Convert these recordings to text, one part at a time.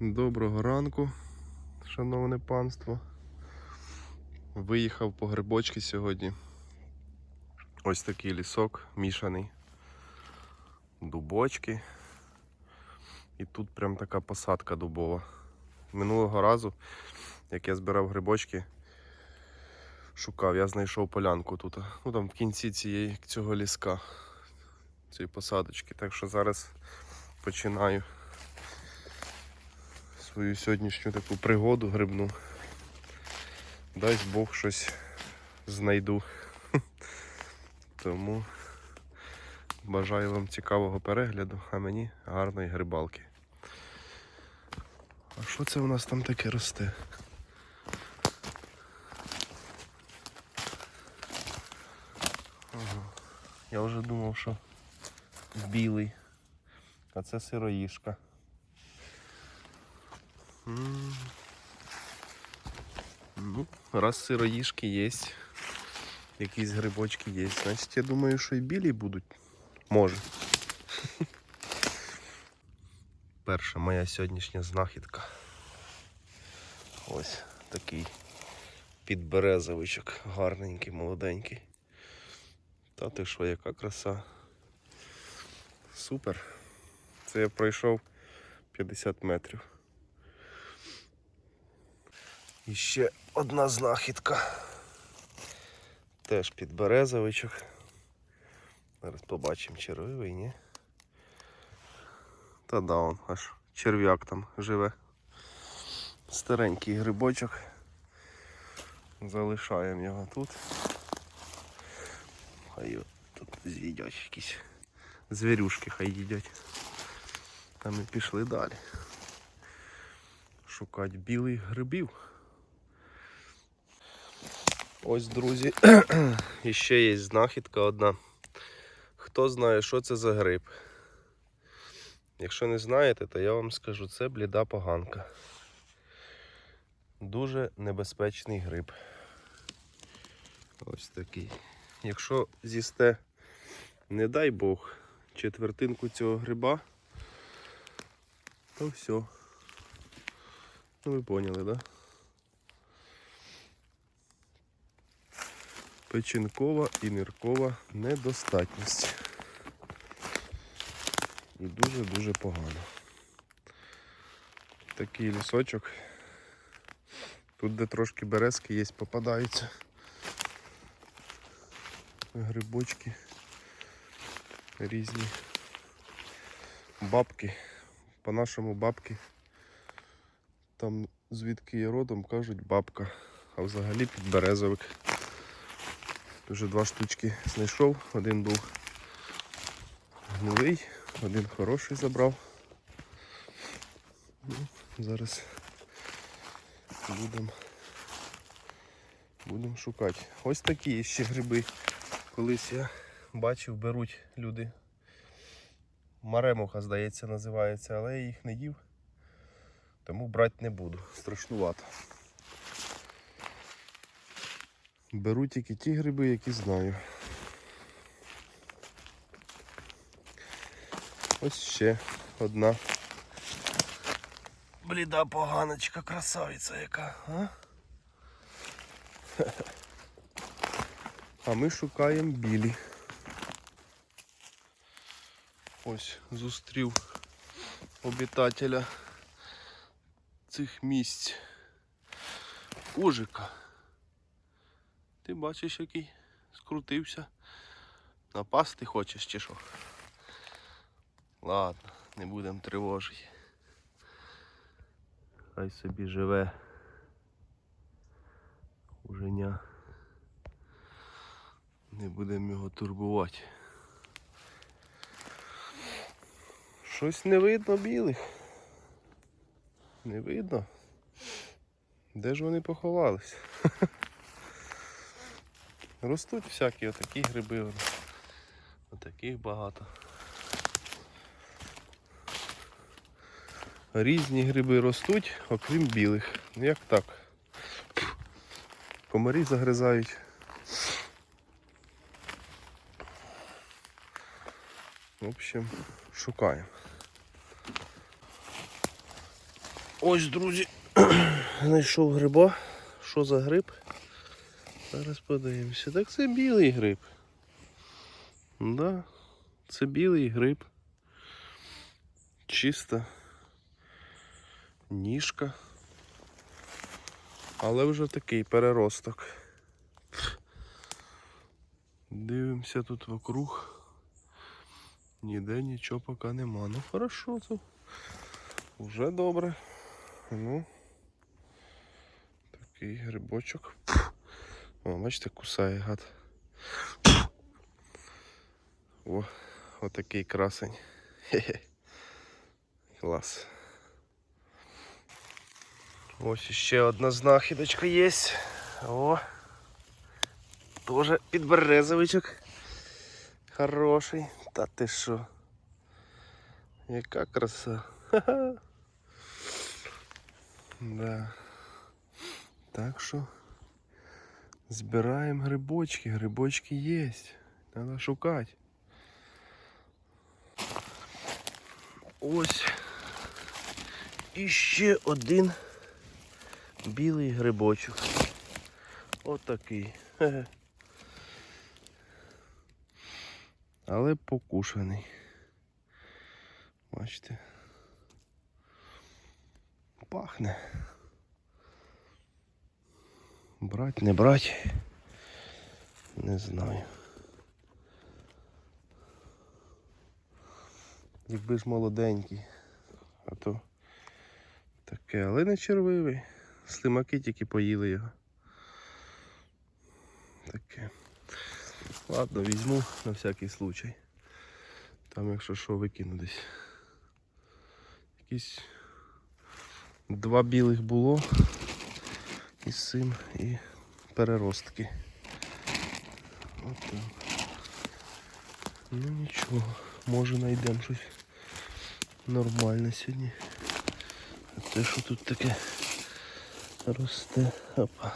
Доброго ранку, шановне панство. Виїхав по грибочки сьогодні. Ось такий лісок мішаний. Дубочки. І тут прям така посадка дубова. Минулого разу, як я збирав грибочки, шукав, я знайшов полянку тут. Ну там в кінці цієї, цього ліска, цієї посадочки. Так що зараз починаю свою сьогоднішню таку пригоду грибну. Дасть Бог щось знайду. Тому бажаю вам цікавого перегляду, а мені гарної грибалки. А що це у нас там таке росте? Я вже думав, що білий, а це сироїшка. Ну, раз сироїшки є, якісь грибочки є, значить я думаю, що і білі будуть. Може. Перша моя сьогоднішня знахідка. Ось такий підберезовичок, гарненький, молоденький. Та ти що, яка краса. Супер. Це я пройшов 50 метрів. І ще одна знахідка. Теж підберезовичок. Зараз побачимо червивий, ні? Та да, он аж черв'як там живе. Старенький грибочок. Залишаємо його тут. Хай тут з'їдять якісь звірюшки, хай їдять. А ми пішли далі. Шукати білих грибів. Ось, друзі, і ще є знахідка одна. Хто знає, що це за гриб? Якщо не знаєте, то я вам скажу, це бліда поганка. Дуже небезпечний гриб. Ось такий. Якщо з'їсте, не дай Бог, четвертинку цього гриба, то все. Ну ви поняли, так? Да? Печінкова і ниркова недостатність. І дуже-дуже погано. Такий лісочок. Тут, де трошки березки є, попадаються. Грибочки різні. Бабки. По-нашому бабки. Там звідки є родом кажуть бабка, а взагалі підберезовик. Вже два штучки знайшов, один був гнилий, один хороший забрав. Ну, зараз будемо будем шукати. Ось такі ще гриби. Колись я бачив, беруть люди. Маремуха, здається, називається, але я їх не їв, тому брати не буду. Страшнувато. Беру тільки ті гриби, які знаю. Ось ще одна. Бліда поганочка, красавиця яка, а? А ми шукаємо білі. Ось зустрів обітателя цих місць. Ужика. Ти бачиш, який скрутився. Напасти хочеш чи що? Ладно, не будемо тривожити. Хай собі живе. Уженя. Не будемо його турбувати. Щось не видно білих. Не видно. Де ж вони поховались? Ростуть всякі отакі гриби. Отаких багато. Різні гриби ростуть, окрім білих. Ну, Як так? Комарі загризають. В общем, шукаємо. Ось, друзі, знайшов гриба. Що за гриб? Зараз подивимося. Так це білий гриб. Да, це білий гриб. Чиста ніжка. Але вже такий переросток. Дивимося тут вокруг. Ніде нічого поки нема. Ну хорошо, це вже добре. Ну, такий грибочок. О, бачите, кусає гад. О, отакий красень. Хе-хе. Клас. Ось ще одна знахідочка є. О. Тоже підберезовичок. Хороший. Та ти що? Яка краса. Ха-ха. Да. Так що Збираємо грибочки. Грибочки є. Треба шукати. Ось. І ще один білий грибочок. Отакий. Але покушаний. Бачите. Пахне. Брать, не брать. Не знаю. Якби ж молоденький, а то таке, але не червивий. Слимаки тільки поїли його. Таке. Ладно, візьму на всякий случай. Там, якщо що, викину десь. Якісь два білих було із цим і переростки. От так. Ну нічого, може знайдемо щось нормальне сьогодні. Те, що тут таке росте. Опа.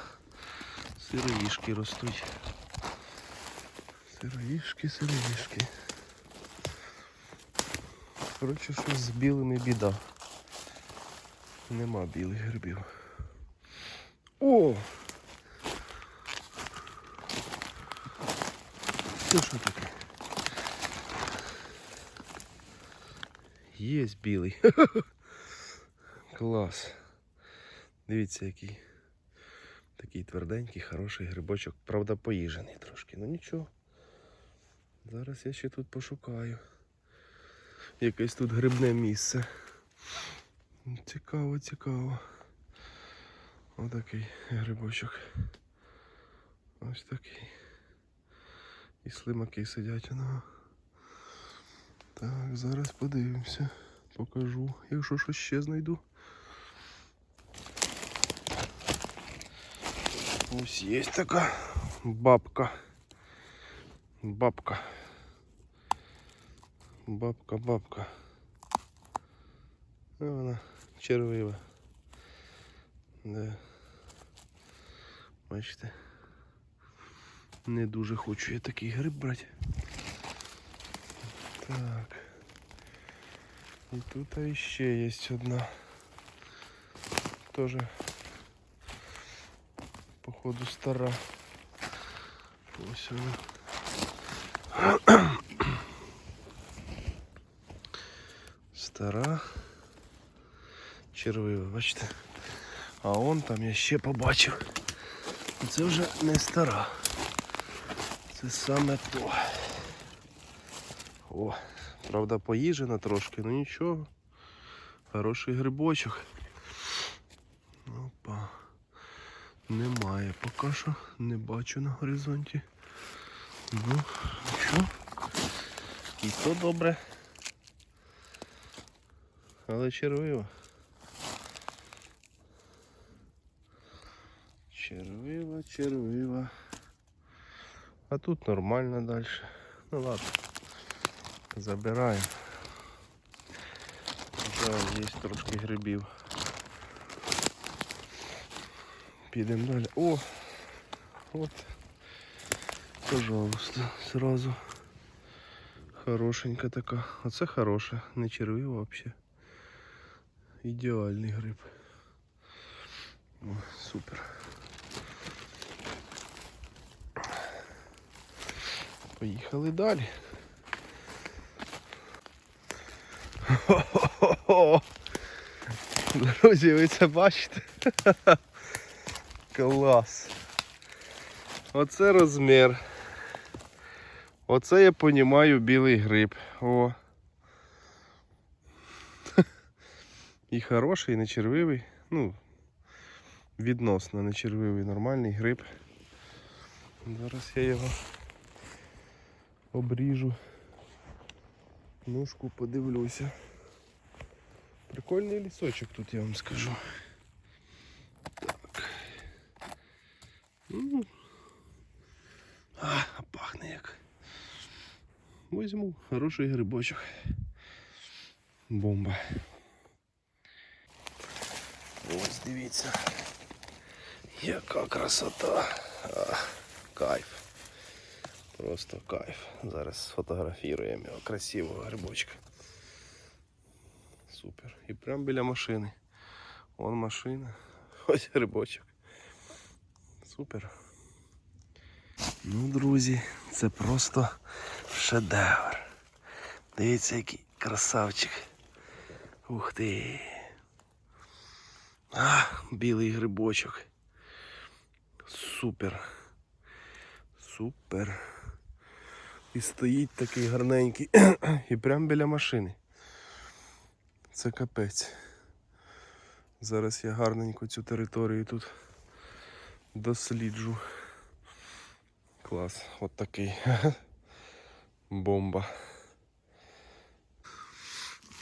Сироїшки ростуть. Сироїшки, сироїшки. Коротше, щось з білими біда. Нема білих грибів. О! Це що таке? Є білий. Клас. Дивіться, який. Такий тверденький, хороший грибочок. Правда, поїжений трошки. Ну нічого. Зараз я ще тут пошукаю. Якесь тут грибне місце. Цікаво, цікаво. Отакий грибочок. Ось такий. І слимаки сидять у нього. Так, зараз подивимося. Покажу, якщо щось ще знайду. Ось є така бабка. Бабка. Бабка, бабка. А вона червива. Да. Бачите. Не дуже хочу я такий гриб брати. Так. І тут іще є одна. Тоже походу стара. Ось вона. Стара. Червива, бачите? А он там я ще побачив. Це вже не стара. Це саме то. О, правда поїжена трошки, ну нічого. Хороший грибочок. Опа. Немає поки що, не бачу на горизонті. Ну, що? І то добре. Але червиво. червива. А тут нормально далі. Ну ладно. Забираємо. Вже є трошки грибів. Підемо далі. О! От. Пожалуйста, сразу. Хорошенька така. Оце хороша, не червива взагалі. Ідеальний гриб. О, супер. Поїхали далі. Хо-хо-хо! Друзі, ви це бачите? Клас. Оце розмір. Оце я понімаю білий гриб. О. І хороший, і не червивий. Ну, відносно не червивий, нормальний гриб. Зараз я його обріжу. Ножку подивлюся. Прикольний лісочок тут, я вам скажу. Так. Ну. А, пахне як. Возьму хороший грибочок. Бомба. Ось дивіться. Яка красота. А, кайф. Просто кайф. Зараз сфотографіруємо його красивого грибочка. Супер. І прямо біля машини. Вон машина. Ось грибочок. Супер. Ну, друзі, це просто шедевр. Дивіться, який красавчик. Ух ти. А, білий грибочок. Супер. Супер. І стоїть такий гарненький. І прямо біля машини. Це капець. Зараз я гарненько цю територію тут досліджу. Клас, от такий. Бомба.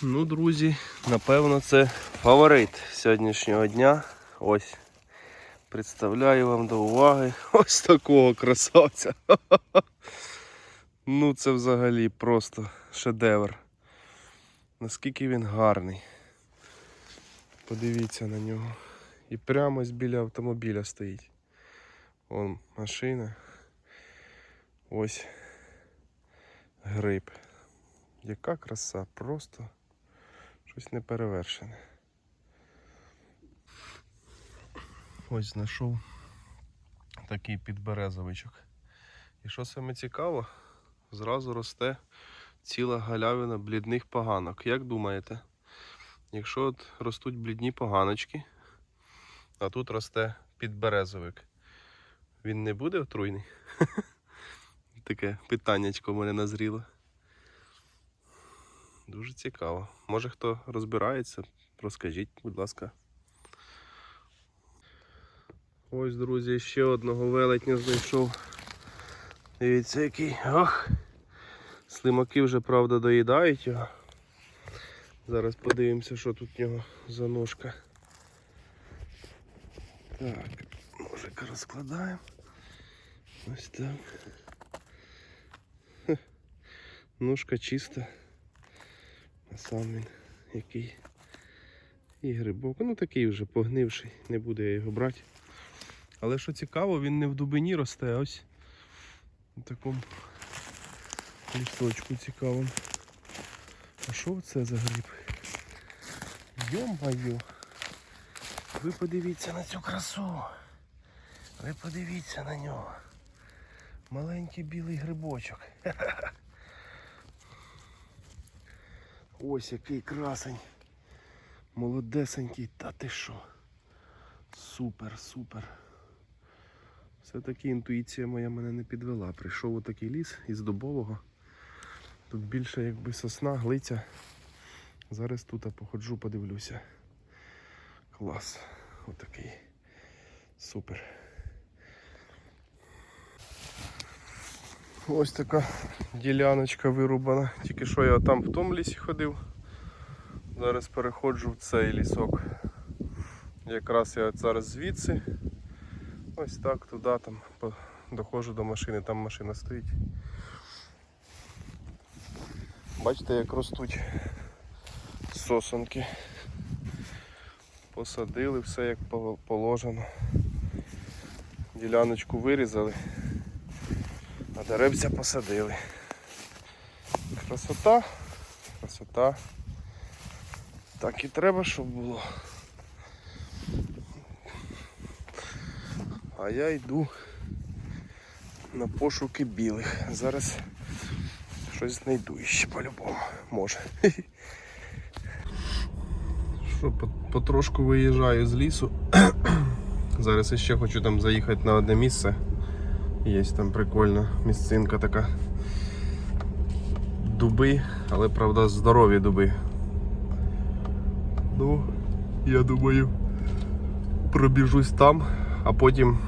Ну, друзі, напевно, це фаворит сьогоднішнього дня. Ось. Представляю вам до уваги ось такого красавця. Ну, це взагалі просто шедевр. Наскільки він гарний. Подивіться на нього. І прямо біля автомобіля стоїть. Вон машина. Ось гриб. Яка краса, просто щось неперевершене. Ось знайшов такий підберезовичок. І що саме цікаво, зразу росте ціла галявина блідних поганок. Як думаєте? Якщо от ростуть блідні поганочки, а тут росте підберезовик, він не буде отруйний? Таке питаннячко в мене назріло. Дуже цікаво. Може хто розбирається, розкажіть, будь ласка. Ось, друзі, ще одного велетня знайшов. Дивіться, який. Ох! Слимаки вже, правда, доїдають його. Зараз подивимося, що тут в нього за ножка. Так, ножика розкладаємо. Ось так. Хе. Ножка чиста. А сам він який. І грибок. Ну такий вже погнивший, не буду я його брати. Але що цікаво, він не в дубині росте, а ось у такому лісочку цікавому. А що це за гриб? Йо-моє! Ви подивіться на цю красу. Ви подивіться на нього. Маленький білий грибочок. Ось який красень. Молодесенький, та ти що? Супер, супер. Все-таки інтуїція моя мене не підвела. Прийшов у такий ліс із дубового. Тут більше якби сосна, глиця. Зараз тут я походжу, подивлюся. Клас. Отакий. Супер. Ось така діляночка вирубана. Тільки що я там в тому лісі ходив. Зараз переходжу в цей лісок. Якраз я зараз звідси. Ось так туди там доходжу до машини, там машина стоїть. Бачите, як ростуть сосонки. Посадили все як положено. Діляночку вирізали, а деревця посадили. Красота, красота. Так і треба, щоб було. А я йду на пошуки білих. Зараз щось знайду ще по-любому. Може. Що, потрошку виїжджаю з лісу. Зараз ще хочу там заїхати на одне місце. Є там прикольна місцинка така. Дуби, але правда здорові дуби. Ну, я думаю, пробіжусь там, а потім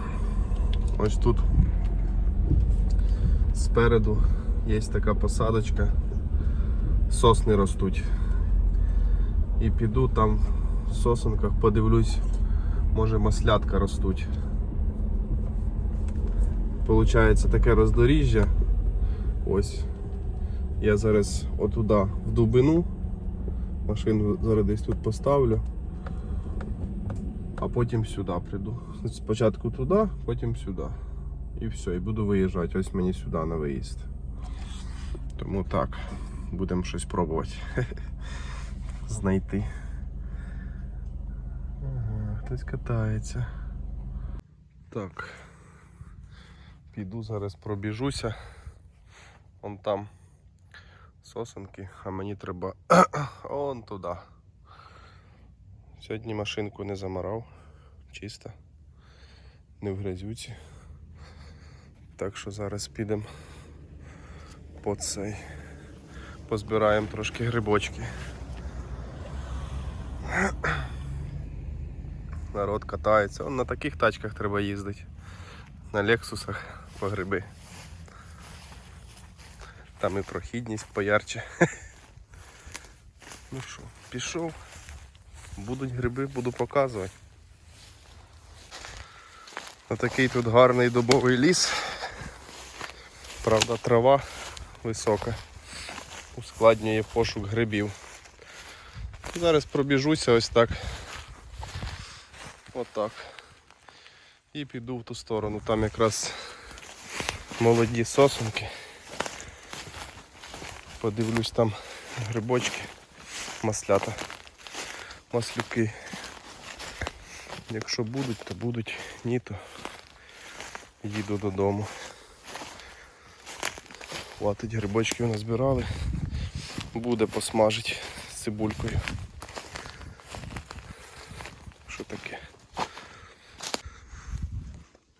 ось тут спереду є така посадочка. Сосни ростуть. І піду там в сосенках, подивлюсь, може маслятка ростуть. Получається таке роздоріжжя. Ось. Я зараз отуда в дубину. Машину зараз десь тут поставлю. А потім сюди прийду. Спочатку туди, потім сюди. І все, і буду виїжджати. Ось мені сюди на виїзд. Тому так, будемо щось пробувати. Знайти. Хтось катається. Так. Піду зараз пробіжуся. Вон там сосенки, а мені треба он туди. Сьогодні машинку не замарав. Чисто. Не в грязюці. Так що зараз підемо по цей. Позбираємо трошки грибочки. Народ катається. Он на таких тачках треба їздити. На лексусах по гриби. Там і прохідність поярче. Ну що, пішов. Будуть гриби, буду показувати. Отакий тут гарний дубовий ліс. Правда, трава висока. Ускладнює пошук грибів. Зараз пробіжуся ось так. Отак. І піду в ту сторону. Там якраз молоді сосунки. Подивлюсь там грибочки, маслята, маслюки. Якщо будуть, то будуть, ні, то їду додому. Хватить грибочків назбирали. Буде посмажити з цибулькою. Що таке?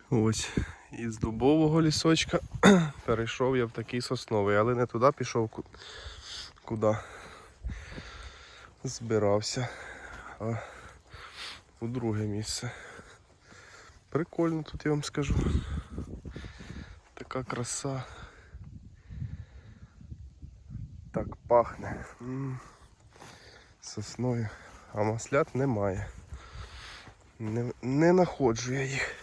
Ось із дубового лісочка перейшов я в такий сосновий, але не туди пішов, куди збирався, а у друге місце. Прикольно тут я вам скажу. Така краса. Так пахне. Сосною. А маслят немає. Не, не находжу я їх.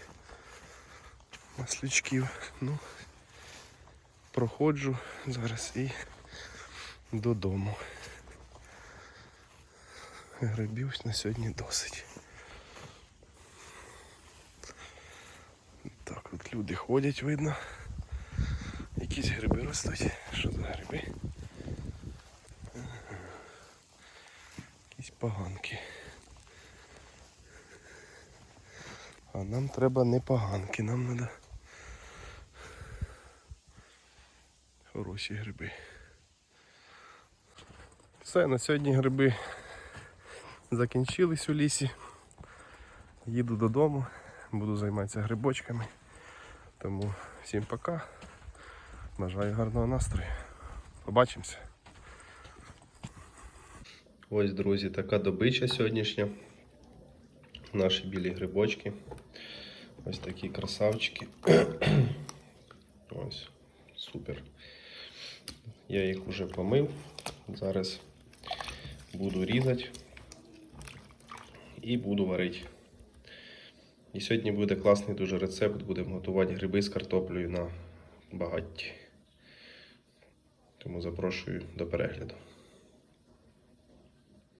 Маслючків. Ну, проходжу зараз і додому. Грибів на сьогодні досить. Так, тут люди ходять, видно. Якісь гриби ростуть. Що за гриби? Якісь поганки. А нам треба не поганки, нам треба хороші гриби. Все, на сьогодні гриби закінчились у лісі. Їду додому, буду займатися грибочками. Тому всім пока. Бажаю гарного настрою. Побачимося. Ось, друзі, така добича сьогоднішня. Наші білі грибочки. Ось такі красавчики. Ось, супер. Я їх уже помив. Зараз буду різати і буду варити. І сьогодні буде класний дуже рецепт. Будемо готувати гриби з картоплею на багатті. Тому запрошую до перегляду.